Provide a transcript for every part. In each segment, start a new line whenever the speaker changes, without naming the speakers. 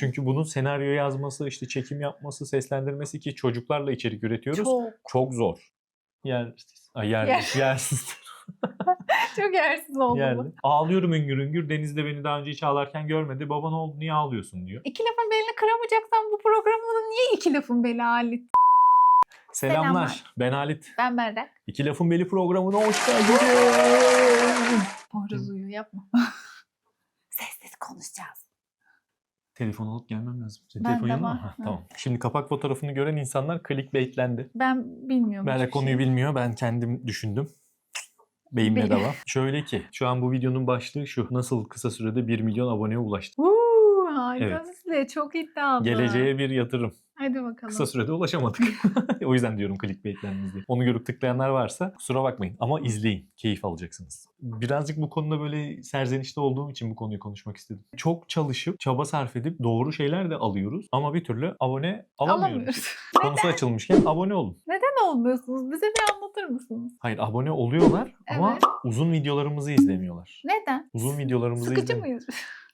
Çünkü bunun senaryo yazması, işte çekim yapması, seslendirmesi ki çocuklarla içerik üretiyoruz. Çok,
Çok.
zor. Yer, yer,
Yer-
yersiz.
Çok yersiz oldu
yerli.
bu.
Ağlıyorum üngür üngür. Deniz de beni daha önce hiç ağlarken görmedi. Baba ne oldu niye ağlıyorsun diyor.
İki lafın belini kıramayacaksan bu programda niye iki lafın beli Halit?
Selamlar.
Selamlar.
Ben Halit.
Ben Berrak.
İki Lafın Beli programına hoş geldiniz.
Poyraz uyuyor yapma. Sessiz konuşacağız.
Telefon alıp gelmem lazım. Senin
Bende
telefon yanında
var.
Ha,
Hı.
Tamam. Şimdi kapak fotoğrafını gören insanlar clickbaitlendi.
Ben bilmiyorum.
Berrak
hiçbir
konuyu
şey.
bilmiyor. Ben kendim düşündüm. De
Benim.
var. Şöyle ki şu an bu videonun başlığı şu. Nasıl kısa sürede 1 milyon aboneye ulaştı.
Uuu harika
Evet.
size. Çok iddialı.
Geleceğe bir yatırım.
Hadi bakalım.
Kısa sürede ulaşamadık. o yüzden diyorum clickbaitlendi diye. Onu görüp tıklayanlar varsa kusura bakmayın. Ama izleyin. Keyif alacaksınız. Birazcık bu konuda böyle serzenişte olduğum için bu konuyu konuşmak istedim. Çok çalışıp, çaba sarf edip doğru şeyler de alıyoruz. Ama bir türlü abone alamıyoruz.
Alamıyoruz.
Konusu açılmışken abone olun.
Neden olmuyorsunuz? Bize bir anlatır mısınız?
Hayır abone oluyorlar ama
Evet.
uzun videolarımızı izlemiyorlar.
Neden?
Uzun videolarımızı
Sıkıcı
izlemiyorlar.
mıyız?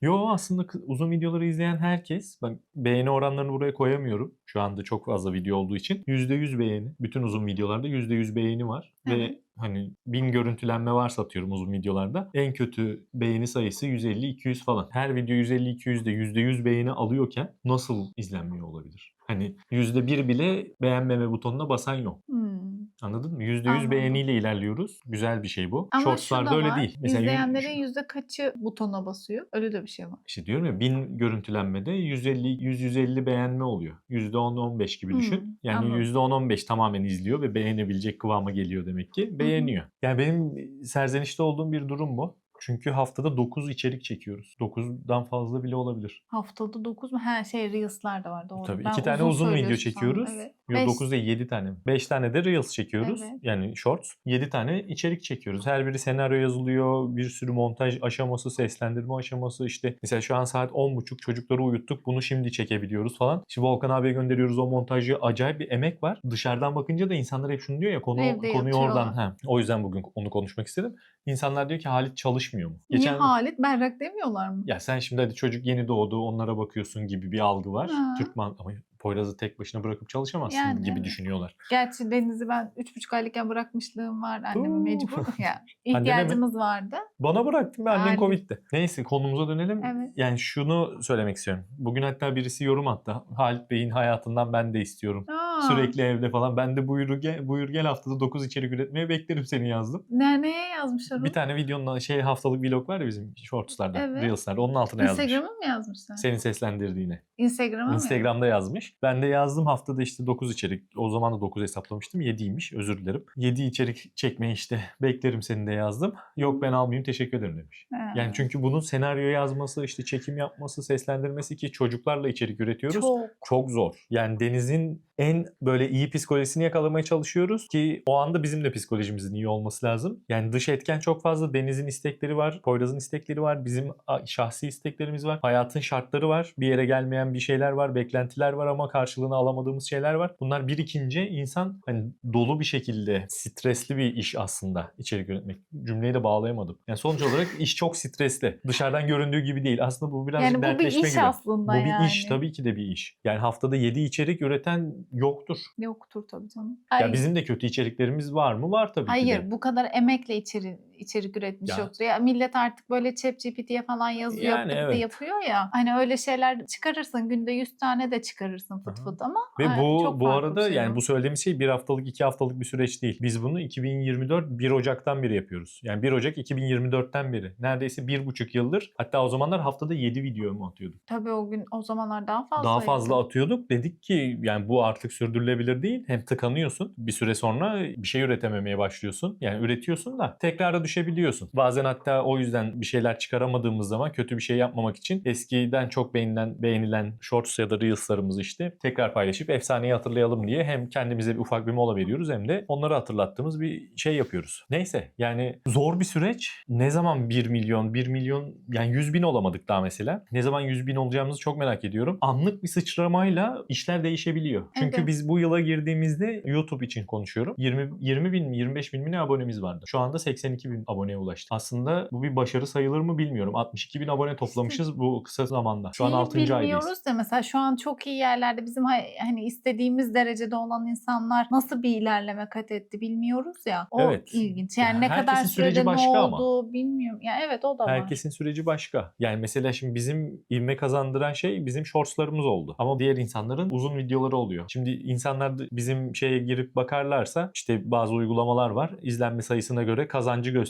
Yo aslında uzun videoları izleyen herkes, ben beğeni oranlarını buraya koyamıyorum. Şu anda çok fazla video olduğu için. %100 beğeni. Bütün uzun videolarda %100 beğeni var. Ve
Evet.
hani bin görüntülenme varsa atıyorum uzun videolarda. En kötü beğeni sayısı 150-200 falan. Her video 150-200'de %100 beğeni alıyorken nasıl izlenmiyor olabilir? Hani %1 bile beğenmeme butonuna basan yok.
Hmm.
Anladın mı? %100
Anladım.
beğeniyle ilerliyoruz. Güzel bir şey bu.
Ama
Shorts'larda öyle değil. yüz-
İzleyenlerin yüzde kaçı butona basıyor? Öyle de bir şey var.
İşte diyorum ya 1000 görüntülenmede 150 100 150 beğenme oluyor. %10-15 gibi
Hmm,
düşün. Yani
anladım.
%10-15 tamamen izliyor ve beğenebilecek kıvama geliyor demek ki. Beğeniyor. Yani benim serzenişte olduğum bir durum bu. Çünkü haftada 9 içerik çekiyoruz. 9'dan fazla bile olabilir.
Haftada 9 mu? Her şey Reels'lar da var doğru.
Tabii
Ben
iki tane uzun video
söylüyorsun
çekiyoruz.
sandım, Evet.
Yok
Beş.
9 değil 7 tane. 5 tane de Reels çekiyoruz.
Evet.
Yani Shorts. 7 tane içerik çekiyoruz. Her biri senaryo yazılıyor. Bir sürü montaj aşaması, seslendirme aşaması. işte mesela şu an saat 10.30 çocukları uyuttuk. Bunu şimdi çekebiliyoruz falan. Şimdi Volkan abiye gönderiyoruz o montajı. Acayip bir emek var. Dışarıdan bakınca da insanlar hep şunu diyor ya konu
Evde
konuyu
yatıyorlar.
oradan. Ha, o yüzden bugün onu konuşmak istedim. İnsanlar diyor ki Halit çalışmıyor mu?
Niye Halit Berrak demiyorlar mı?
Ya sen şimdi hadi çocuk yeni doğdu onlara bakıyorsun gibi bir algı var.
Ha.
Türkman ama Poyraz'ı tek başına bırakıp çalışamazsın
Yani
gibi
evet.
düşünüyorlar.
Gerçi Deniz'i ben 3,5 aylıkken bırakmışlığım var. Anneme mecbur. ya, ihtiyacımız vardı.
Bana bıraktın ve annen
Aynen.
Covid'de. Neyse konumuza dönelim.
Evet.
Yani şunu söylemek istiyorum. Bugün hatta birisi yorum attı. Halit Bey'in hayatından ben de istiyorum.
Aa,
Sürekli evde falan. Ben de buyur gel, buyur gel haftada 9 içerik üretmeye beklerim seni yazdım.
Ne, neye yazmışlar onu?
Bir tane videonun şey haftalık vlog var ya bizim shortslarda,
Evet.
reels'larda. Onun altına yazmış.
Instagram'a mı yazmışlar?
Seni seslendirdiğine.
Instagram'a mı?
Instagram'da yazmış. Ben de yazdım haftada işte 9 içerik. O zaman da 9 hesaplamıştım. 7'ymiş özür dilerim. 7 içerik çekmeyi işte beklerim seni de yazdım. Yok ben almayayım teşekkür ederim demiş.
Ha.
Yani çünkü bunun senaryo yazması, işte çekim yapması, seslendirmesi ki çocuklarla içerik üretiyoruz.
Çok.
Çok zor. Yani Deniz'in en böyle iyi psikolojisini yakalamaya çalışıyoruz ki o anda bizim de psikolojimizin iyi olması lazım. Yani dış etken çok fazla. Deniz'in istekleri var, Poyraz'ın istekleri var, bizim şahsi isteklerimiz var. Hayatın şartları var. Bir yere gelmeyen bir şeyler var, beklentiler var ama karşılığını alamadığımız şeyler var. Bunlar birikince insan hani dolu bir şekilde stresli bir iş aslında içerik üretmek. Cümleyi de bağlayamadım. Yani sonuç olarak iş çok stresli. Dışarıdan göründüğü gibi değil. Aslında bu birazcık
Yani bu bir iş
gibi.
aslında
Bu bir
yani.
iş tabii ki de bir iş. Yani haftada 7 içerik üreten yoktur.
Yoktur tabii canım.
Ya
Hayır.
bizim de kötü içeriklerimiz var mı? Var tabii ki
Hayır
de.
bu kadar emekle içeri, içerik üretmiş
Ya.
yoktur. Ya millet artık böyle ChatGPT'ye falan yazıyor
Yani evet.
yapıyor ya. Hani öyle şeyler çıkarırsın günde 100 tane de çıkarırsın fıt fıt ama
Ve bu
çok
bu arada
şey
yani bu söylediğimiz şey bir haftalık iki haftalık bir süreç değil. Biz bunu 2024 1 Ocak'tan beri yapıyoruz. Yani 1 Ocak 2024'ten beri. Neredeyse bir buçuk yıldır. Hatta o zamanlar haftada 7 video mu atıyorduk?
Tabii o gün o zamanlar daha fazla.
Daha fazla atıyorduk. Dedik ki yani bu artık sürdürülebilir değil. Hem tıkanıyorsun. Bir süre sonra bir şey üretememeye başlıyorsun. Yani üretiyorsun da düşebiliyorsun. Bazen hatta o yüzden bir şeyler çıkaramadığımız zaman kötü bir şey yapmamak için eskiden çok beğenilen beğenilen shorts ya da reels'larımızı işte tekrar paylaşıp efsaneyi hatırlayalım diye hem kendimize bir ufak bir mola veriyoruz hem de onları hatırlattığımız bir şey yapıyoruz. Neyse yani zor bir süreç. Ne zaman 1 milyon, 1 milyon yani 100 bin olamadık daha mesela. Ne zaman 100 bin olacağımızı çok merak ediyorum. Anlık bir sıçramayla işler değişebiliyor. Çünkü
Evet.
biz bu yıla girdiğimizde YouTube için konuşuyorum. 20, 20 bin mi 25 bin mi ne abonemiz vardı. Şu anda 82 bin bin aboneye ulaştık. Aslında bu bir başarı sayılır mı bilmiyorum. 62 bin abone toplamışız bu kısa zamanda. Şu an
Şeyi
6. aydayız.
bilmiyoruz da mesela şu an çok iyi yerlerde bizim ha- hani istediğimiz derecede olan insanlar nasıl bir ilerleme kat etti bilmiyoruz ya. O
Evet.
ilginç. Yani
Ya
ne kadar sürede ne
başka ama.
oldu bilmiyorum. Ya evet o da var.
Herkesin süreci başka. Yani mesela şimdi bizim ivme kazandıran şey bizim shortslarımız oldu. Ama diğer insanların uzun videoları oluyor. Şimdi insanlar bizim şeye girip bakarlarsa işte bazı uygulamalar var. İzlenme sayısına göre kazancı gösteriyor.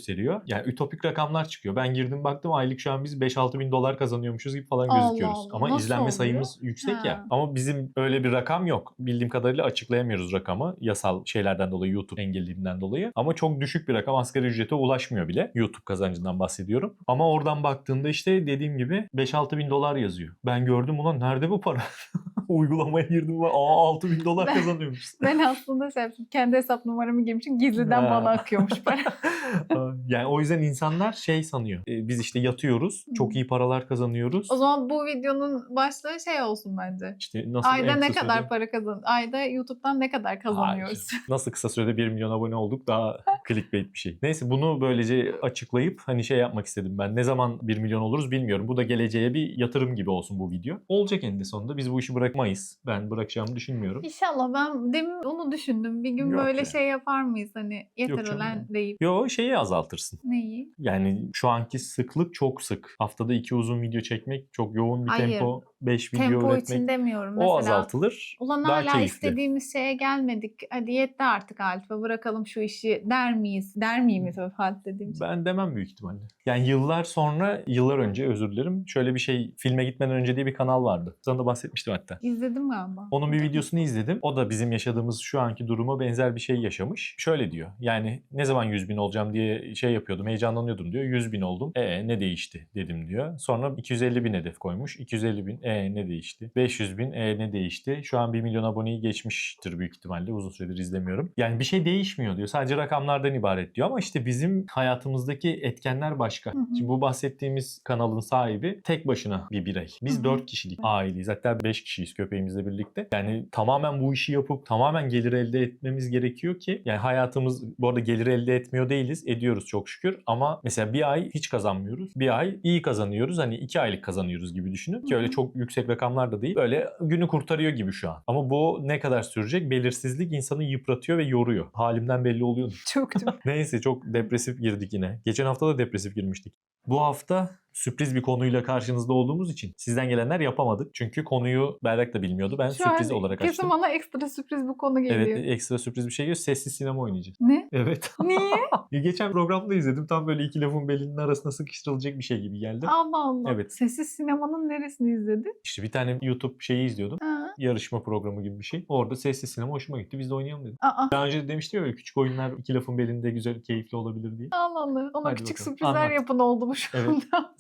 Yani ütopik rakamlar çıkıyor. Ben girdim baktım aylık şu an biz 5-6 bin dolar kazanıyormuşuz gibi falan
Allah
gözüküyoruz.
Allah.
Ama
Nasıl
izlenme
oluyor?
sayımız yüksek
Ha.
ya. Ama bizim öyle bir rakam yok. Bildiğim kadarıyla açıklayamıyoruz rakamı. Yasal şeylerden dolayı YouTube engelliliğinden dolayı. Ama çok düşük bir rakam. Asgari ücrete ulaşmıyor bile. YouTube kazancından bahsediyorum. Ama oradan baktığında işte dediğim gibi 5-6 bin dolar yazıyor. Ben gördüm ulan nerede bu para? Uygulamaya girdim ve aa 6 bin dolar
Ben-
kazanıyormuşsun.
Ben aslında şey yaptım, kendi hesap numaramı girmişim gizliden
Ha.
bana akıyormuş para.
yani o yüzden insanlar şey sanıyor. E, Biz işte yatıyoruz. Çok iyi paralar kazanıyoruz.
o zaman bu videonun başlığı şey olsun bence.
İşte nasıl
Ayda ne kadar
sürede-
para kazan? Ayda YouTube'dan ne kadar kazanıyoruz?
Hayır. Nasıl kısa sürede 1 milyon abone olduk daha clickbait bir şey. Neyse bunu böylece açıklayıp hani şey yapmak istedim ben. Ne zaman 1 milyon oluruz bilmiyorum. Bu da geleceğe bir yatırım gibi olsun bu video. Olacak eninde sonunda. Biz bu işi bırakmayız. Ben bırakacağımı düşünmüyorum.
İnşallah ben demin onu düşündüm. Bir gün
Yok
böyle
ya.
şey yapar mıyız hani yeter
Yok ya.
deyip.
Yo şeyi azaltırsın.
Neyi?
Yani şu anki sıklık çok sık. Haftada iki uzun video çekmek, çok yoğun bir
Hayır.
tempo, 5 video
Tempo
üretmek.
için demiyorum.
o
Mesela
azaltılır.
Ulan
daha
hala
keyifli.
istediğimiz şeye gelmedik. Hadi yetti artık Alfa bırakalım şu işi der miyiz? Der miyim Halit dediğim için?
Ben demem büyük ihtimalle. Yani yıllar sonra, yıllar önce özür dilerim. Şöyle bir şey filme gitmeden önce diye bir kanal vardı. Sana da bahsetmiştim hatta.
İzledim galiba.
Onun bir videosunu izledim. O da bizim yaşadığımız şu anki duruma benzer bir şey yaşamış. Şöyle diyor. Yani ne zaman 100 bin olacağım diye şey yapıyordum. Heyecanlanıyordum diyor. 100 bin oldum. E ne değişti dedim diyor. Sonra 250 bin hedef koymuş. 250 bin. E ne değişti? 500 bin. E ne değişti? Şu an 1 milyon aboneyi geçmiştir büyük ihtimalle. Uzun süredir izlemiyorum. Yani bir şey değişmiyor diyor. Sadece rakamlardan ibaret diyor. Ama işte bizim hayatımızdaki etkenler başka.
Hı hı.
Şimdi bu bahsettiğimiz kanalın sahibi tek başına bir birey. Biz
Hı hı.
4 kişilik aileyiz. Hatta 5 kişiyiz köpeğimizle birlikte. Yani tamamen bu işi yapıp tamamen gelir elde etmemiz gerekiyor ki yani hayatımız bu arada gelir elde etmiyor değiliz. Ediyoruz çok şükür ama mesela bir ay hiç kazanmıyoruz. Bir ay iyi kazanıyoruz. Hani 2 aylık kazanıyoruz gibi düşünün. Ki öyle çok yüksek rakamlar da değil. Böyle günü kurtarıyor gibi şu an. Ama bu ne kadar sürecek? Belirsizlik insanı yıpratıyor ve yoruyor. Halimden belli oluyor.
Çok.
Neyse çok depresif girdik yine. Geçen hafta da depresif girmiştik. Bu hafta sürpriz bir konuyla karşınızda olduğumuz için sizden gelenler yapamadık. Çünkü konuyu Berrak da bilmiyordu. Ben
Şu
sürpriz
an
olarak
kesin
açtım.
bana ekstra sürpriz bu konu geliyor.
Evet ekstra sürpriz bir şey geliyor. Sessiz sinema oynayacağız.
Ne?
Evet.
Niye?
Geçen programda izledim. Tam böyle iki lafın belinin arasına sıkıştırılacak bir şey gibi geldi.
Allah Allah.
Evet.
Sessiz sinemanın neresini izledin?
İşte bir tane YouTube şeyi izliyordum.
Ha.
Yarışma programı gibi bir şey. Orada sessiz sinema hoşuma gitti. Biz de oynayalım dedim.
Aa.
Daha önce de demiştim ya böyle küçük oyunlar iki lafın belinde güzel, keyifli olabilir diye.
Allah Allah. Ona
Hadi
küçük
bakalım,
sürprizler
anlat.
yapın oldu bu şu
Evet.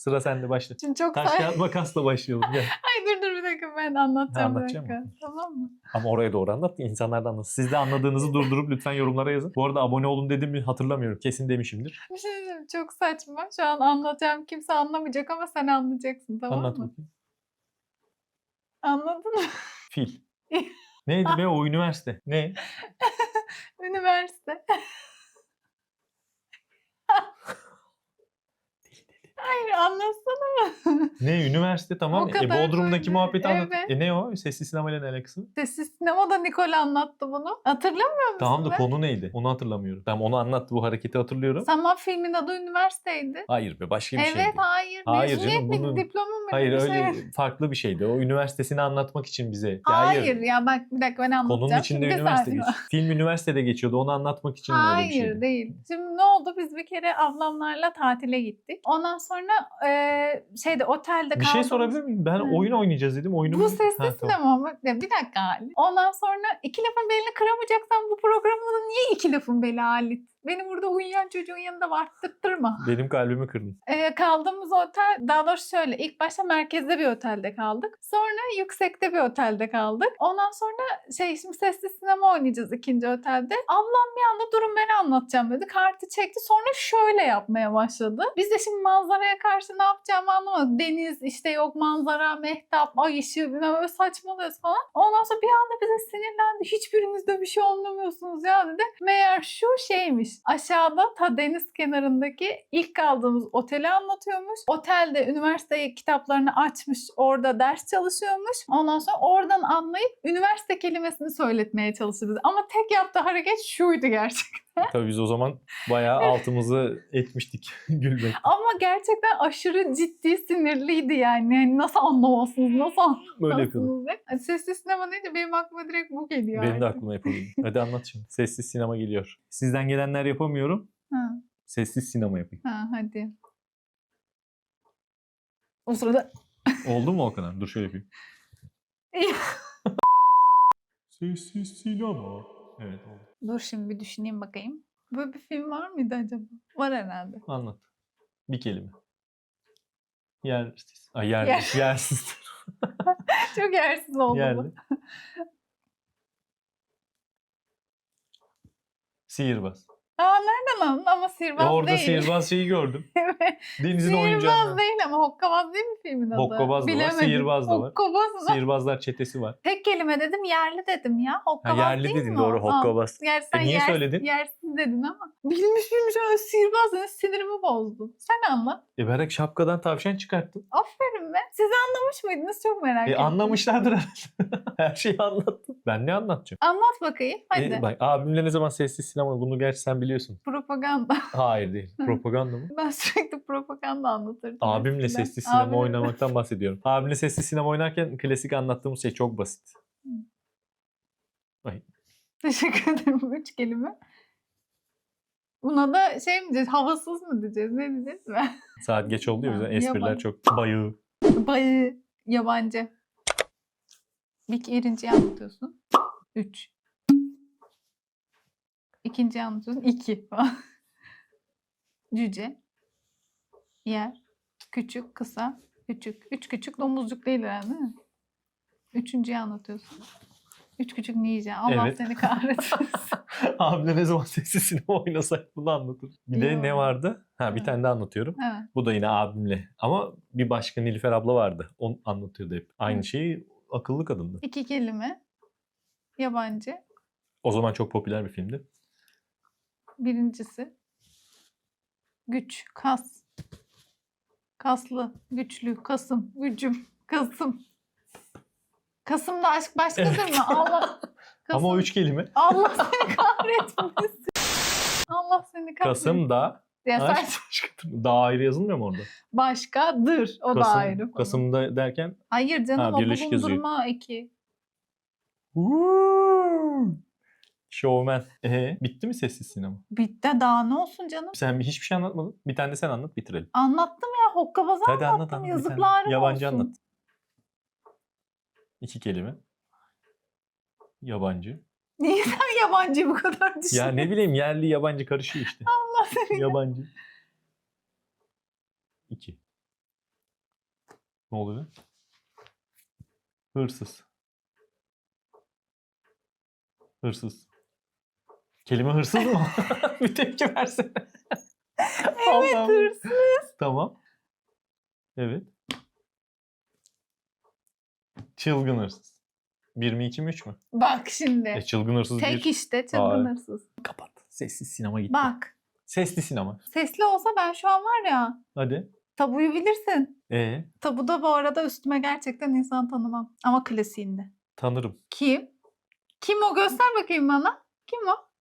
Sıra sende başla.
Şimdi çok
Taş kağıt makasla başlayalım. Gel.
Ay dur dur bir dakika ben anlatacağım bir
anlatacağım
dakika.
mı?
Tamam mı?
Ama oraya doğru anlat. İnsanlar da anlasın. Siz de anladığınızı durdurup lütfen yorumlara yazın. Bu arada abone olun dedim mi hatırlamıyorum. Kesin demişimdir.
Bir şey diyeceğim. Çok saçma. Şu an anlatacağım. Kimse anlamayacak ama sen anlayacaksın tamam
Anlat
mı?
bakayım.
Anladın mı?
Fil. Neydi be o üniversite? Ne?
Üniversite. Hayır anlatsana.
Ne üniversite tamam.
O
E,
kadar
Bodrum'daki
koydu.
muhabbeti anlat.
Evet.
E ne o? Sessiz sinemayla ne alakası?
Sessiz sinemada Nicole anlattı bunu. Hatırlamıyor musun?
Tamam da
be?
konu neydi? Onu hatırlamıyorum. Tamam onu anlattı bu hareketi hatırlıyorum.
Tamam filmin adı üniversiteydi.
Hayır be başka bir
evet
şeydi.
hayır.
Hayır
Mezuniyet
canım,
miydi?
bunun-
Diploma mı?
Hayır
Bir şey.
öyle farklı bir şeydi. O üniversitesini anlatmak için bize. Ya
Hayır. ya bak bir dakika ben anlatacağım.
Konunun içinde
Şimdi
üniversite
sen-
geçiyor. Film üniversitede geçiyordu. Onu anlatmak için böyle bir
Hayır
şeydi.
değil. Şimdi ne oldu? Biz bir kere ablamlarla tatile gittik. Ondan sonra e, şeyde otelde
Bir şey sorabilir miyim? Ben
Hı.
oyun oynayacağız dedim. Oyunumuz...
Bu sessiz
Ha, tamam.
sinema mı? Bir dakika Ali. Ondan sonra iki lafın belini kıramayacaksan bu programda niye iki lafın beli Halit? Beni burada uyuyan çocuğun yanında varttırtma.
Benim kalbimi kırdın.
Ee, kaldığımız otel daha doğrusu şöyle ilk başta merkezde bir otelde kaldık. Sonra yüksekte bir otelde kaldık. Ondan sonra şey şimdi sesli sinema oynayacağız ikinci otelde. Ablam bir anda durum beni anlatacağım dedi. Kartı çekti sonra şöyle yapmaya başladı. Biz de şimdi manzaraya karşı ne yapacağımı anlamadık. Deniz işte yok manzara, mehtap, ay ışığı bilmem böyle saçmalıyoruz falan. Ondan sonra bir anda bize sinirlendi. Hiçbirinizde bir şey anlamıyorsunuz ya dedi. Meğer şu şeymiş Aşağıda ta deniz kenarındaki ilk kaldığımız oteli anlatıyormuş. Otelde üniversite kitaplarını açmış, orada ders çalışıyormuş. Ondan sonra oradan anlayıp üniversite kelimesini söyletmeye çalışırdı. Ama tek yaptığı hareket şuydu gerçekten.
Tabii biz o zaman bayağı altımızı etmiştik gülmek.
Ama gerçekten aşırı ciddi sinirliydi yani. Yani nasıl anlamazsınız, nasıl
Böyle yapıyordum.
anlamazsınız. Yani Sesli sinema deyince benim aklıma direkt bu geliyor.
Benim de
artık.
aklıma yapabilirim. Hadi anlat şimdi. Sessiz sinema geliyor. Sizden gelenler yapamıyorum.
Ha,
Sessiz sinema yapayım.
ha, hadi. O sırada
Oldu mu o kadar? Dur şöyle yapayım. Sessiz sinema. Evet oldu.
Dur şimdi bir düşüneyim bakayım. Böyle bir film var mıydı acaba? Var herhalde.
Anlat. Bir kelime. Yersiz. Ay yersiz. Yersiz.
Çok yersiz oldu bu.
Yerli. Sihirbaz.
Aa nereden anladın ama sihirbaz
Orada
değil.
sihirbaz şeyi gördüm. Denizin
sihirbaz
oyuncağını.
değil ama hokkabaz değil mi filmin adı?
Hokkabaz da var,
Bilemedim.
sihirbaz da var.
Hokkabaz mı?
Sihirbazlar çetesi var.
Tek kelime dedim yerli dedim ya.
Ha,
Hokkabaz
yerli
değil
dedin
mi
doğru
o? Aa,
hokkabaz.
Gerçi sen
E, niye
yer-
söyledin?
Yersiz dedin ama. Bilmiş bilmiş öyle sihirbaz dedin sinirimi bozdun. Sen anla.
E Berek şapkadan tavşan çıkarttı.
Aferin be. Siz anlamış mıydınız? Çok merak
E
ettim.
anlamışlardır herhalde. Her şeyi anlattım. Ben ne anlatacağım?
Anlat bakayım. Hadi.
E, bak abimle ne zaman sessiz sinema bunu gerçi sen biliyorsun.
Propaganda.
Hayır değil. Propaganda mı?
Ben sürekli propaganda anlatırdım.
Abimle
eskiden.
sessiz sinema
Abimle-
oynamaktan bahsediyorum. Abimle sessiz sinema oynarken klasik anlattığımız şey çok basit.
Teşekkür ederim. Üç kelime. Buna da şey mi diyeceğiz? Havasız mı diyeceğiz? Ne diyeceğiz?
Saat geç oldu ya yüzden espriler
yaban.
çok bayığı.
Bayı. Yabancı. İlk birinciyi anlatıyorsun. Üç. İkinciyi anlatıyorsun. İki. falan. Cüce. Yer. Küçük, kısa, küçük. Üç küçük domuzcuk değil herhalde değil mi? Üçüncüyü anlatıyorsun. Üç küçük ninja. Allah
Evet.
seni kahretsin.
Abimle ne zaman sessiz sinema oynasak bunu anlatır. Bir de
Ya.
ne vardı? Ha bir
Evet.
tane daha anlatıyorum.
evet.
Bu da yine abimle. Ama bir başka Nilüfer abla vardı. Onu anlatıyordu hep. Aynı şeyi akıllı kadındı.
İki kelime. Yabancı.
O zaman çok popüler bir filmdi.
Birincisi. Güç, kas. Kaslı, güçlü, kasım, gücüm, kasım. Kasım'da aşk başkadır
Evet.
mı? Allah.
Ama o
Kasım-
üç kelime.
Allah seni kahretmesin. Allah seni kahretmesin.
Kasım da
Ya
aşk başkadır. Daha ayrı yazılmıyor mu orada?
başkadır. O da
Kasım,
ayrı. falan.
Kasım'da derken
Hayır canım
Ha,
o
birleşik yazıyor.
bulundurma eki.
Showman. Ee, bitti mi sessiz sinema?
Bitti daha ne olsun canım.
Sen hiçbir şey anlatmadın. Bir tane de sen anlat bitirelim.
Anlattım ya hokkabazı
Hadi anlat
anlattım.
anlat.
Yazıklar
Yabancı
olsun.
anlat. İki kelime. Yabancı.
Niye sen yabancı bu kadar düşünüyorsun?
Ya ne bileyim yerli yabancı karışıyor işte.
Allah seni
yabancı. İki. Ne oluyor? Hırsız. Hırsız. Kelime hırsız mı? bir tepki versene.
Evet
Allah'ım.
hırsız.
Tamam. Evet. Çılgın hırsız. Bir mi iki mi üç mü?
Bak şimdi.
E, çılgın hırsız
Tek
bir.
işte çılgın
Aa,
hırsız.
Kapat. Sessiz sinema gitti.
Bak.
Sesli sinema.
Sesli olsa ben şu an var ya.
Hadi.
Tabuyu bilirsin.
E
Tabuda bu arada üstüme gerçekten insan tanımam. Ama klasiğinde.
tanırım.
Kim? Kim o? Göster bakayım bana. Kim o?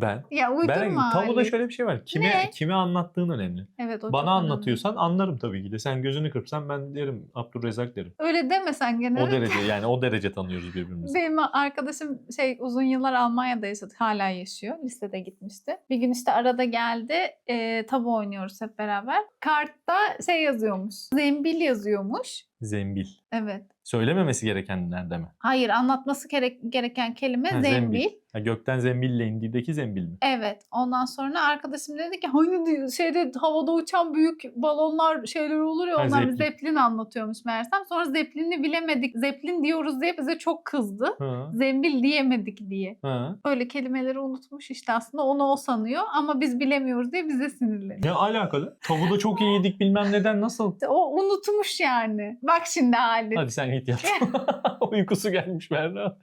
Ben.
Ya
Ben
uydurma.
tabuda
Ali.
şöyle bir şey var. Kime
Ne?
kime anlattığın önemli.
Evet o
Bana
çok önemli.
anlatıyorsan anlarım tabii ki de. Sen gözünü kırpsan ben derim Abdurrezzak derim.
Öyle demesen gene.
O
de.
derece yani o derece tanıyoruz birbirimizi.
Benim arkadaşım şey uzun yıllar Almanya'da yaşadı. Hala yaşıyor. Lisede gitmişti. Bir gün işte arada geldi. E, tabu oynuyoruz hep beraber. Kartta şey yazıyormuş. Zembil yazıyormuş.
Zembil.
Evet.
Söylememesi gerekenlerde mi?
Hayır anlatması gerek, gereken kelime
Ha,
zembil.
Ha, gökten zembille indiğindeki zembil mi?
Evet. Ondan sonra arkadaşım dedi ki hani şeyde havada uçan büyük balonlar şeyler olur ya
Ha,
onlar
Zeppelin.
zeplin anlatıyormuş meğersem. Sonra zeplinini bilemedik. Zeplin diyoruz diye bize çok kızdı.
Ha,
Zembil diyemedik diye.
ha.
Öyle kelimeleri unutmuş işte aslında onu o sanıyor ama biz bilemiyoruz diye bize sinirleniyor.
Ne alakalı? Tavuğu çok iyi yedik bilmem neden nasıl?
O unutmuş yani. Bak şimdi hali.
Hadi sen git yat. Uykusu gelmiş Berna.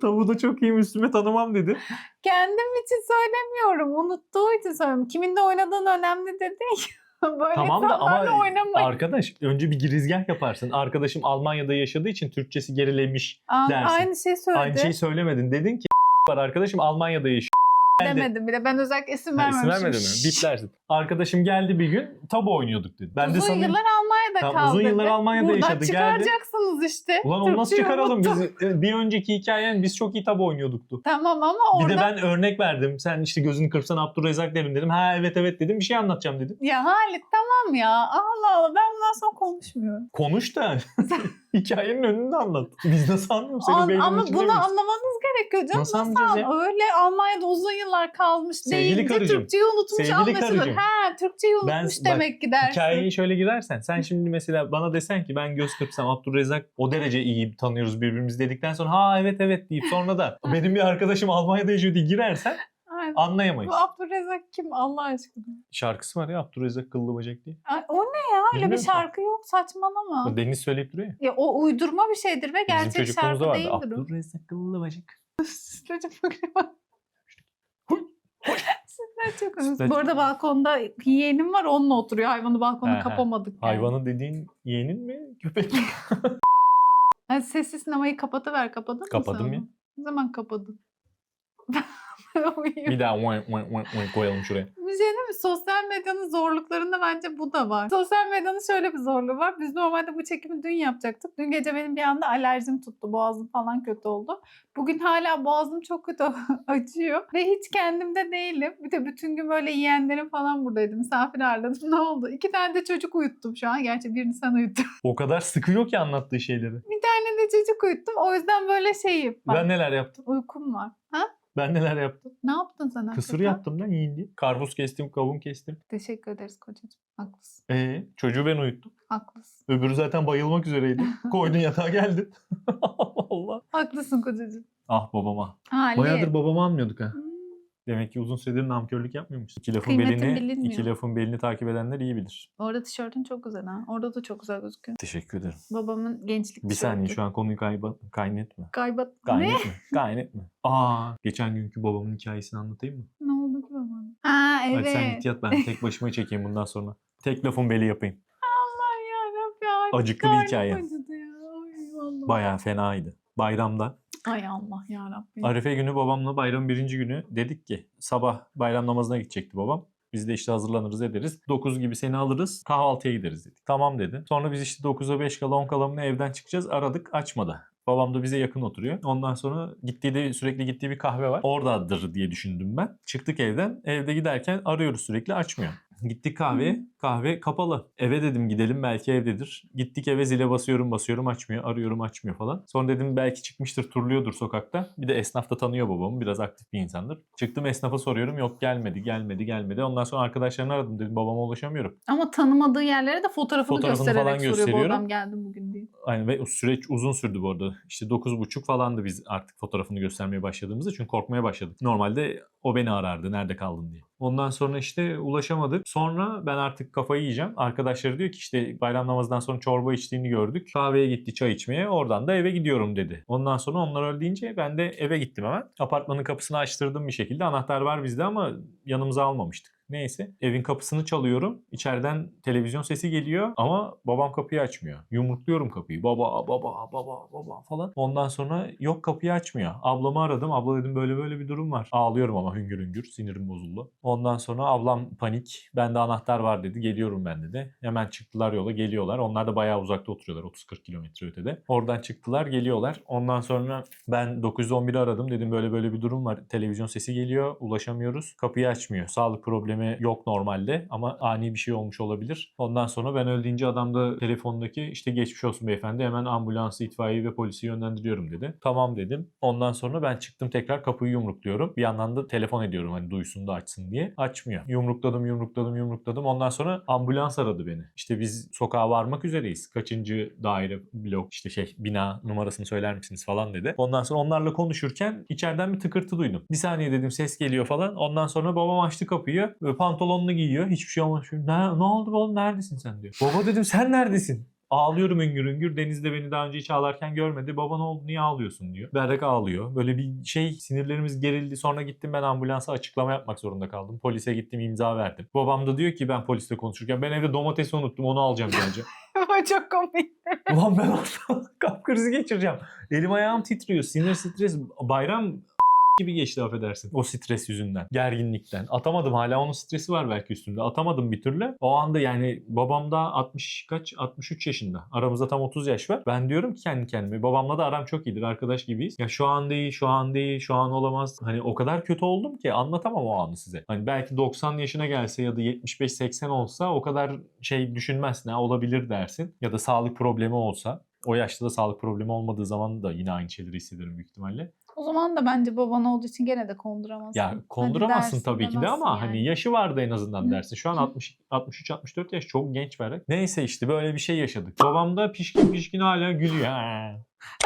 Tavuğu da çok iyi üstüme tanımam dedi.
Kendim için söylemiyorum. Unuttuğu için söylüyorum. Kiminle oynadığın önemli dedin ya. Böyle
Tamam da ama
oynamayın.
arkadaş önce bir girizgah yaparsın. Arkadaşım Almanya'da yaşadığı için Türkçesi gerilemiş.
Aa,
dersin.
Aynı şeyi söyledi.
Aynı şeyi söylemedin. Dedin ki var arkadaşım Almanya'da yaşıyor. geldi.
Demedim bile. Ben özellikle isim
Ha, isim
vermemişim.
vermedin mi? Biplersin. Arkadaşım geldi bir gün tabu oynuyorduk dedi. Ben de
uzun
sanıyorum.
yıllar Almanya'da
Tamam,
kaldı.
uzun yıllar. Almanya'da
Buradan
yaşadı, geldi.
çıkaracaksınız işte.
Ulan onu nasıl çıkaralım? Biz, e, bir önceki hikayen biz çok iyi tabu oynuyorduktu.
Tamam ama
Bir
orada...
de ben örnek verdim. Sen işte gözünü kırpsan Abdurrezzak derim dedim. Ha evet evet dedim. Bir şey anlatacağım dedim.
Ya Halit tamam ya. Allah Allah ben bundan sonra konuşmuyorum.
Konuş da hikayenin önünde anlat. Biz nasıl anlıyoruz? Senin
An-
beynin
ama bunu
miyiz?
anlamanız gerekiyor canım.
Nasıl
Nasıl an- Öyle Almanya'da uzun yıllar kalmış
Sevgili
deyince
karıcığım,
Türkçeyi unutmuş
sevgili
anlaşılır.
karıcığım.
Ha Türkçeyi unutmuş
Ben- bak,
demek ki dersin.
Hikayeye şöyle girersen sen şimdi mesela bana desen ki ben göz kırpsam Abdurrezzak o derece iyi tanıyoruz birbirimizi dedikten sonra ha evet evet deyip sonra da benim bir arkadaşım Almanya'da yaşıyor diye girersen
Ay,
anlayamayız.
Bu Abdurrezzak kim Allah aşkına?
Şarkısı var ya Abdurrezzak Kıllı Bacak diye.
Ay, o ne ya? Öyle bir
Bilmiyorum.
şarkı yok saçmalama.
O Deniz söyleyip duruyor ya.
Ya o uydurma bir şeydir ve gerçek
çocukluğumuzda
şarkı
vardı.
değildir o.
Abdurrezzak Kıllı Bacak.
Sütlaç çok
Sütlaç-
Bu arada balkonda yeğenim var onunla oturuyor. Hayvanı balkona
He
kapamadık yani.
Hayvanı dediğin yeğenin mi? Köpek mi?
Hadi sessiz sinemayı kapatıver. Kapadın mı
Kapadım ya.
Ne zaman kapadın?
Bir daha oink, oink, oink, oink koyalım şuraya.
Bir şey değil mi? Sosyal medyanın zorluklarında bence bu da var. Sosyal medyanın şöyle bir zorluğu var. Biz normalde bu çekimi dün yapacaktık. Dün gece benim bir anda alerjim tuttu. Boğazım falan kötü oldu. Bugün hala boğazım çok kötü acıyor. Ve hiç kendimde değilim. Bir de bütün gün böyle yeğenlerim falan buradaydı. Misafir ağırladım. Ne oldu? İki tane de çocuk uyuttum şu an. Gerçi birini sen uyuttun.
O kadar sıkıyor ki anlattığı şeyleri.
Bir tane de çocuk uyuttum. O yüzden böyle şeyim. Bak,
Ben neler yaptım?
Uykum var. Ha?
Ben neler yaptım?
Ne yaptın sen
Kısır
hakikaten?
yaptım lan yiyin diye. Karpuz kestim, kavun kestim.
Teşekkür ederiz kocacığım. Haklısın.
Ee, çocuğu ben uyuttum.
Haklısın.
Öbürü zaten bayılmak üzereydi. Koydun yatağa geldin. Allah Allah.
Haklısın kocacığım.
Ah babama.
Hali.
Bayağıdır babamı almıyorduk ha.
Hmm.
Demek ki uzun süredir namkörlük yapmıyormuş. İki lafın
Kıymetin
belini,
bilinmiyor.
iki lafın belini takip edenler iyi bilir.
Orada tişörtün çok güzel ha. Orada da çok güzel gözüküyor.
Teşekkür ederim.
Babamın gençlik
Bir saniye şu an konuyu kayba, kaynetme.
Kaybat. Ne?
Kaynetme. Kaynetme. Aa, geçen günkü babamın hikayesini anlatayım mı?
Ne oldu ki babama? Aa evet.
Hadi sen git yat ben tek başıma çekeyim bundan sonra. Tek lafın beli yapayım.
Allah yarabbim.
Acıklı bir hikaye.
acıdı ya. Ay, vallahi.
Bayağı fenaydı. Bayramda
Ay Allah yarabbim.
Arife günü babamla bayramın birinci günü dedik ki sabah bayram namazına gidecekti babam. Biz de işte hazırlanırız ederiz. 9 gibi seni alırız kahvaltıya gideriz dedik. Tamam dedi. Sonra biz işte 9'a 5 kala 10 kala evden çıkacağız aradık açmadı. Babam da bize yakın oturuyor. Ondan sonra gittiği de sürekli gittiği bir kahve var. Oradadır diye düşündüm ben. Çıktık evden. Evde giderken arıyoruz sürekli açmıyor. Gittik kahveye. Kahve kapalı. Eve dedim gidelim belki evdedir. Gittik eve zile basıyorum basıyorum açmıyor. Arıyorum açmıyor falan. Sonra dedim belki çıkmıştır turluyordur sokakta. Bir de esnaf da tanıyor babamı. Biraz aktif bir insandır. Çıktım esnafa soruyorum. Yok gelmedi gelmedi gelmedi. Ondan sonra arkadaşlarını aradım dedim babama ulaşamıyorum.
Ama tanımadığı yerlere de fotoğrafını,
Fotoğrafını
göstererek
falan
soruyor bu adam geldim bugün diye.
Aynen ve süreç uzun sürdü bu arada. İşte 9.30 falandı biz artık fotoğrafını göstermeye başladığımızda. Çünkü korkmaya başladık. Normalde o beni arardı nerede kaldın diye. Ondan sonra işte ulaşamadık. Sonra ben artık kafayı yiyeceğim. Arkadaşları diyor ki işte bayram namazından sonra çorba içtiğini gördük. Kahveye gitti çay içmeye. Oradan da eve gidiyorum dedi. Ondan sonra onlar öyle deyince ben de eve gittim hemen. Apartmanın kapısını açtırdım bir şekilde. Anahtar var bizde ama yanımıza almamıştık. Neyse evin kapısını çalıyorum. İçeriden televizyon sesi geliyor ama babam kapıyı açmıyor. Yumrukluyorum kapıyı. Baba baba baba baba falan. Ondan sonra yok kapıyı açmıyor. Ablamı aradım. Abla dedim böyle böyle bir durum var. Ağlıyorum ama hüngür hüngür. Sinirim bozuldu. Ondan sonra ablam panik. Bende anahtar var dedi. Geliyorum ben dedi. Hemen çıktılar yola geliyorlar. Onlar da bayağı uzakta oturuyorlar. 30-40 kilometre ötede. Oradan çıktılar geliyorlar. Ondan sonra ben 911'i aradım. Dedim böyle böyle bir durum var. Televizyon sesi geliyor. Ulaşamıyoruz. Kapıyı açmıyor. Sağlık problemi yok normalde ama ani bir şey olmuş olabilir. Ondan sonra ben öldüğünce adam da telefondaki işte geçmiş olsun beyefendi hemen ambulansı, itfaiye ve polisi yönlendiriyorum dedi. Tamam dedim. Ondan sonra ben çıktım tekrar kapıyı yumrukluyorum. Bir yandan da telefon ediyorum hani duysun da açsın diye. Açmıyor. Yumrukladım, yumrukladım, yumrukladım. Ondan sonra ambulans aradı beni. İşte biz sokağa varmak üzereyiz. Kaçıncı daire, blok, işte şey bina numarasını söyler misiniz falan dedi. Ondan sonra onlarla konuşurken içeriden bir tıkırtı duydum. Bir saniye dedim ses geliyor falan. Ondan sonra babam açtı kapıyı. Pantolonunu giyiyor. Hiçbir şey olmamış. Ne, ne oldu oğlum neredesin sen diyor. Baba dedim sen neredesin? Ağlıyorum üngür üngür. Deniz de beni daha önce hiç ağlarken görmedi. Baba ne oldu niye ağlıyorsun diyor. Berrak ağlıyor. Böyle bir şey sinirlerimiz gerildi. Sonra gittim ben ambulansa açıklama yapmak zorunda kaldım. Polise gittim imza verdim. Babam da diyor ki ben polisle konuşurken ben evde domatesi unuttum onu alacağım geleceğim.
Bu çok komik.
Ulan ben kalp krizi geçireceğim. Elim ayağım titriyor. Sinir stres. Bayram gibi geçti affedersin. O stres yüzünden. Gerginlikten. Atamadım hala onun stresi var belki üstümde. Atamadım bir türlü. O anda yani babam da 60 kaç? 63 yaşında. Aramızda tam 30 yaş var. Ben diyorum ki kendi kendime. Babamla da aram çok iyidir. Arkadaş gibiyiz. Ya şu an değil, şu an değil, şu an olamaz. Hani o kadar kötü oldum ki anlatamam o anı size. Hani belki 90 yaşına gelse ya da 75-80 olsa o kadar şey düşünmezsin. Ha, olabilir dersin. Ya da sağlık problemi olsa. O yaşta da sağlık problemi olmadığı zaman da yine aynı şeyleri hissederim büyük ihtimalle.
O zaman da bence baban olduğu için gene de konduramazsın.
Ya konduramazsın
dersin,
tabii ki de ama
yani.
hani yaşı vardı en azından
Hı.
dersin. Şu an
Hı.
60 63 64 yaş çok genç berrak. Neyse işte böyle bir şey yaşadık. Babam da pişkin pişkin hala gülüyor.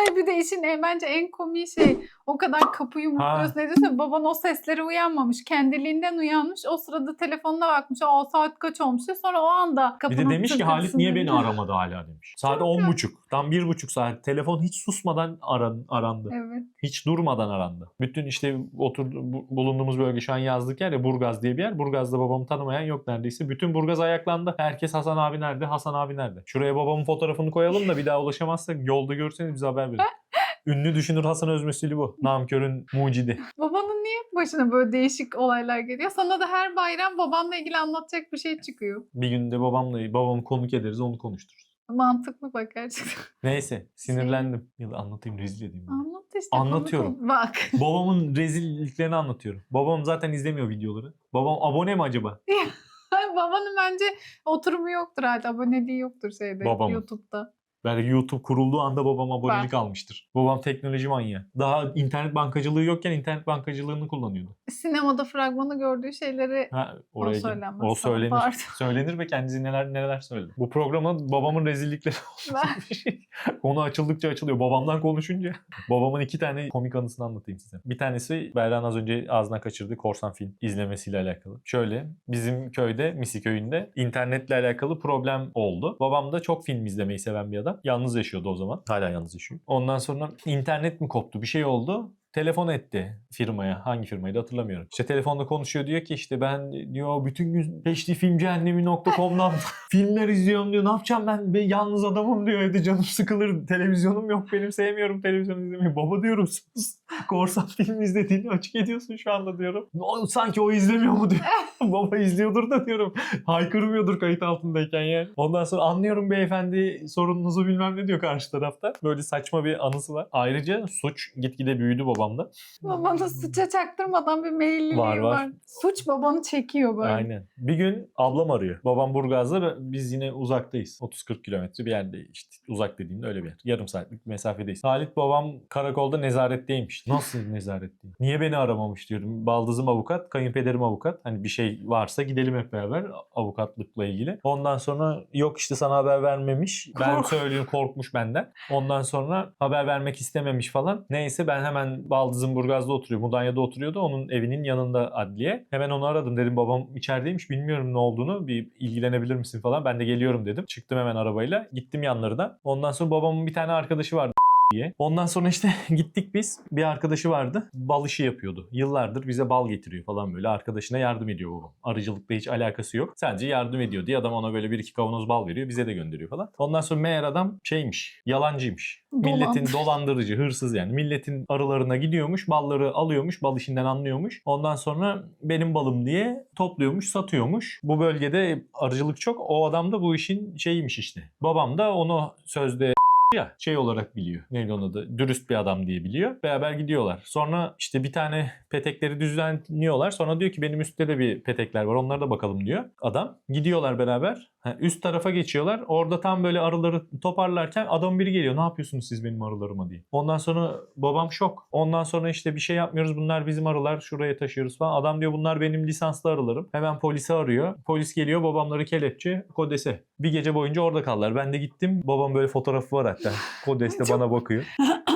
Ay bir de işin en, bence en komik şey o kadar kapıyı yumrukluyorsun ne diyorsun baban o seslere uyanmamış kendiliğinden uyanmış o sırada telefonuna bakmış o saat kaç olmuş sonra o anda
Bir
kapının
de demiş ki Halit niye beni aramadı hala demiş. Saat 10.30. Tam 1.5 saat. Telefon hiç susmadan aran, arandı.
Evet.
Hiç durmadan arandı. Bütün işte oturdu, bu- bulunduğumuz bölge şu an yazlık yer ya Burgaz diye bir yer. Burgaz'da babamı tanımayan yok neredeyse. Bütün Burgaz ayaklandı. Herkes Hasan abi nerede? Hasan abi nerede? Şuraya babamın fotoğrafını koyalım da bir daha ulaşamazsak yolda görseniz bize haber verin. Ünlü düşünür Hasan Özmesili bu. Namkörün mucidi.
Babanın niye başına böyle değişik olaylar geliyor? Sana da her bayram babanla ilgili anlatacak bir şey çıkıyor.
Bir günde babamla babamı konuk ederiz onu konuştururuz.
Mantıklı bak gerçekten.
Neyse sinirlendim. Ya da anlatayım rezil edeyim. ben.
Anlat işte.
Anlatıyorum.
konu- Bak.
Babamın rezilliklerini anlatıyorum. Babam zaten izlemiyor videoları. Babam abone mi acaba?
Babanın bence oturumu yoktur hala. Aboneliği yoktur şeyde
Babamın.
YouTube'da.
Belki YouTube kurulduğu anda babam abonelik almıştır. Babam teknoloji manyağı. Daha internet bankacılığı yokken internet bankacılığını kullanıyordu.
Sinemada fragmanı gördüğü şeyleri
Ha, oraya gel-
söylenmez
O söylenir.
pardon.
söylenir ve kendisi neler neler söyledi. Bu programda babamın rezillikleri
Ben-
bir şey. Konu açıldıkça açılıyor. Babamdan konuşunca. Babamın iki tane komik anısını anlatayım size. Bir tanesi Berran az önce ağzına kaçırdığı korsan film izlemesiyle alakalı. Şöyle bizim köyde, Misi köyünde internetle alakalı problem oldu. Babam da çok film izlemeyi seven bir adam. Yalnız yaşıyordu o zaman. Hala yalnız yaşıyor. Ondan sonra internet mi koptu? Bir şey oldu telefon etti firmaya. Hangi firmaydı hatırlamıyorum. İşte telefonda konuşuyor diyor ki işte ben diyor bütün gün hdfilmcehennemi.com'dan filmler izliyorum diyor. Ne yapacağım ben? Ben yalnız adamım diyor. Evde canım sıkılır. Televizyonum yok benim. Sevmiyorum televizyon izlemeyi. Baba diyorum sus. Korsan film izlediğini açık ediyorsun şu anda diyorum. O, sanki o izlemiyor mu diyor. Baba izliyordur da diyorum. Haykırmıyordur kayıt altındayken yani. Ondan sonra anlıyorum beyefendi sorununuzu bilmem ne diyor karşı tarafta. Böyle saçma bir anısı var. Ayrıca suç gitgide büyüdü babamda.
Babanın suça çaktırmadan bir mailliği
Var,
var,
var.
Suç babanı çekiyor böyle.
Aynen. Bir gün ablam arıyor. Babam Burgaz'da biz yine uzaktayız. 30-40 kilometre bir yerde işte uzak dediğimde öyle bir yer. Yarım saatlik bir mesafedeyiz. Halit babam karakolda nezaretteymiş. Nasıl nezaretteyim? Niye beni aramamış diyorum. Baldızım avukat, kayınpederim avukat. Hani bir şey varsa gidelim hep beraber avukatlıkla ilgili. Ondan sonra yok işte sana haber vermemiş. Ben söylüyorum korkmuş benden. Ondan sonra haber vermek istememiş falan. Neyse ben hemen Baldızım Burgaz'da oturuyor. Mudanya'da oturuyordu. Onun evinin yanında adliye. Hemen onu aradım. Dedim babam içerideymiş. Bilmiyorum ne olduğunu. Bir ilgilenebilir misin falan. Ben de geliyorum dedim. Çıktım hemen arabayla. Gittim yanlarına. Ondan sonra babamın bir tane arkadaşı vardı diye. Ondan sonra işte gittik biz. Bir arkadaşı vardı. Bal işi yapıyordu. Yıllardır bize bal getiriyor falan böyle. Arkadaşına yardım ediyor babam. Arıcılıkla hiç alakası yok. Sadece yardım ediyor diye adam ona böyle bir iki kavanoz bal veriyor. Bize de gönderiyor falan. Ondan sonra meğer adam şeymiş. Yalancıymış. Milletin
Dolandırıcı.
dolandırıcı, hırsız yani. Milletin arılarına gidiyormuş. Balları alıyormuş. Bal işinden anlıyormuş. Ondan sonra benim balım diye topluyormuş, satıyormuş. Bu bölgede arıcılık çok. O adam da bu işin şeyiymiş işte. Babam da onu sözde ya şey olarak biliyor. Neydi onun adı? Dürüst bir adam diye biliyor. Beraber gidiyorlar. Sonra işte bir tane petekleri düzenliyorlar. Sonra diyor ki benim üstte de bir petekler var. Onlara da bakalım diyor adam. Gidiyorlar beraber. Ha, üst tarafa geçiyorlar. Orada tam böyle arıları toparlarken adam biri geliyor. Ne yapıyorsunuz siz benim arılarıma diye. Ondan sonra babam şok. Ondan sonra işte bir şey yapmıyoruz. Bunlar bizim arılar. Şuraya taşıyoruz falan. Adam diyor bunlar benim lisanslı arılarım. Hemen polisi arıyor. Polis geliyor. Babamları kelepçe kodese. Bir gece boyunca orada kaldılar. Ben de gittim. Babam böyle fotoğrafı var hatta. Kodeste bana bakıyor.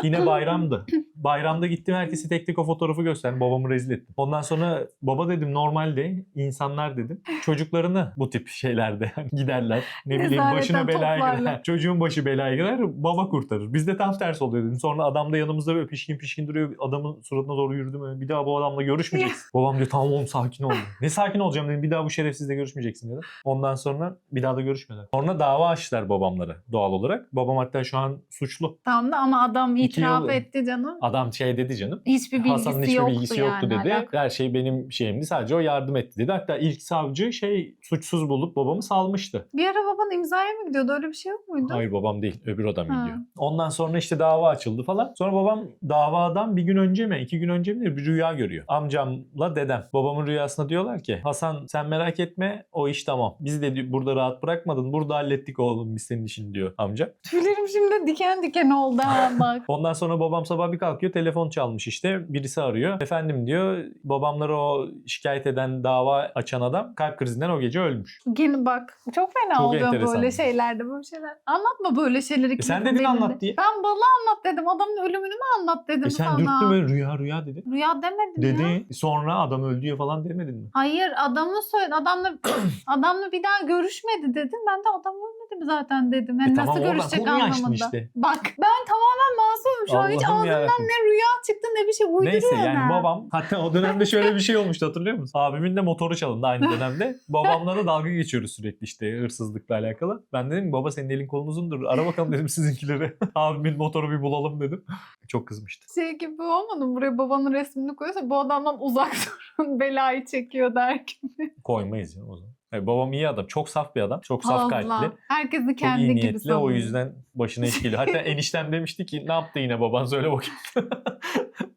Yine bayramdı. bayramda gittim herkese tek tek o fotoğrafı gösterdim. Babamı rezil ettim. Ondan sonra baba dedim normalde insanlar dedim çocuklarını bu tip şeylerde hani giderler. Ne bileyim başına belaya
toplarlar.
girer. Çocuğun başı belaya girer baba kurtarır. Bizde tam tersi oluyor dedim. Sonra adam da yanımızda böyle pişkin pişkin duruyor. Adamın suratına doğru yürüdüm. öyle, Bir daha bu adamla görüşmeyeceksin. Babam diyor tamam oğlum sakin ol. ne sakin olacağım dedim. Bir daha bu şerefsizle görüşmeyeceksin dedim. Ondan sonra bir daha da görüşmediler. Sonra dava açtılar babamlara doğal olarak. Babam hatta şu an suçlu.
Tamam da ama adam
İki
itiraf
yıl-
etti canım.
Adam şey dedi canım.
Hiçbir bilgisi
Hasan'ın hiçbir
yoktu
bilgisi
yani.
yoktu dedi.
alakalı.
Her şey benim şeyimdi. Sadece o yardım etti dedi. Hatta ilk savcı şey suçsuz bulup babamı salmıştı.
Bir ara baban imzaya mı gidiyordu? Öyle bir şey yok muydu?
Hayır babam değil. Öbür adam
Ha.
gidiyor. Ondan sonra işte dava açıldı falan. Sonra babam davadan bir gün önce mi iki gün önce mi bir rüya görüyor. Amcamla dedem. Babamın rüyasında diyorlar ki Hasan sen merak etme o iş tamam. Bizi de di- burada rahat bırakmadın. Burada hallettik oğlum biz senin işini diyor amca.
Tüylerim şimdi diken diken oldu ha bak.
Ondan sonra babam sabah bir kalkıyor telefon çalmış işte. Birisi arıyor. Efendim diyor babamları o şikayet eden dava açan adam kalp krizinden o gece ölmüş.
Gene bak çok fena
Çok
oluyor
enteresan.
böyle şeylerde böyle şeyler. Anlatma böyle şeyleri.
E sen dedin
elinde.
anlat diye.
Ben balı anlat dedim. Adamın ölümünü mü anlat dedim
E sen
sana.
dürttün böyle rüya rüya dedi.
Rüya demedim ya.
Dedi. Sonra adam öldü ya falan demedin mi?
Hayır adamı söyle adamla adamla bir daha görüşmedi dedim. Ben de adam ölmedi mi zaten dedim. Yani
E tamam,
nasıl
oradan
görüşecek anlamında.
işte.
Bak ben tamamen masumum şu an. Hiç ağzımdan
yarabbim.
ne rüya çıktı ne bir şey uyduruyor
Neyse yani
ha.
babam hatta o dönemde şöyle bir şey olmuştu hatırlıyor musun? Abimin de motoru çalındı aynı dönemde. Babamla da dalga geçiyoruz sürekli işte hırsızlıkla alakalı. Ben dedim baba senin elin kolun uzundur. Ara bakalım dedim sizinkileri. Abimin motoru bir bulalım dedim. Çok kızmıştı.
Şey gibi olmadı mı? Buraya babanın resmini koyuyorsa bu adamdan uzak durun belayı çekiyor der gibi.
Koymayız ya o zaman. Yani babam iyi adam. Çok saf bir adam. Çok saf kalpli.
Allah. Herkesi
Çok
kendi
iyi
gibi
niyetli. O
sanıyor.
yüzden başına iş geliyor. Hatta eniştem demişti ki ne yaptı yine baban söyle bakayım.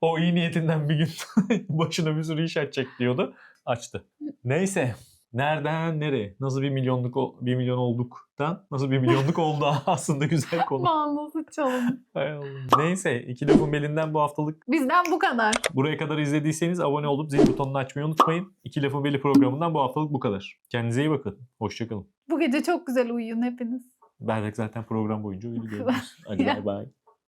o iyi niyetinden bir gün başına bir sürü iş açacak diyordu. Açtı. Neyse. Nereden nereye? Nasıl bir milyonluk bir milyon olduktan nasıl bir milyonluk oldu aslında güzel konu.
Bağlısı çalın.
Hay Allah. Neyse iki lafın belinden bu haftalık
Bizden bu kadar.
buraya kadar izlediyseniz abone olup zil butonunu açmayı unutmayın. İki lafın beli programından bu haftalık bu kadar. Kendinize iyi bakın. Hoşçakalın.
Bu gece çok güzel uyuyun hepiniz.
Berrak zaten program boyunca gördünüz. Hadi bay bay.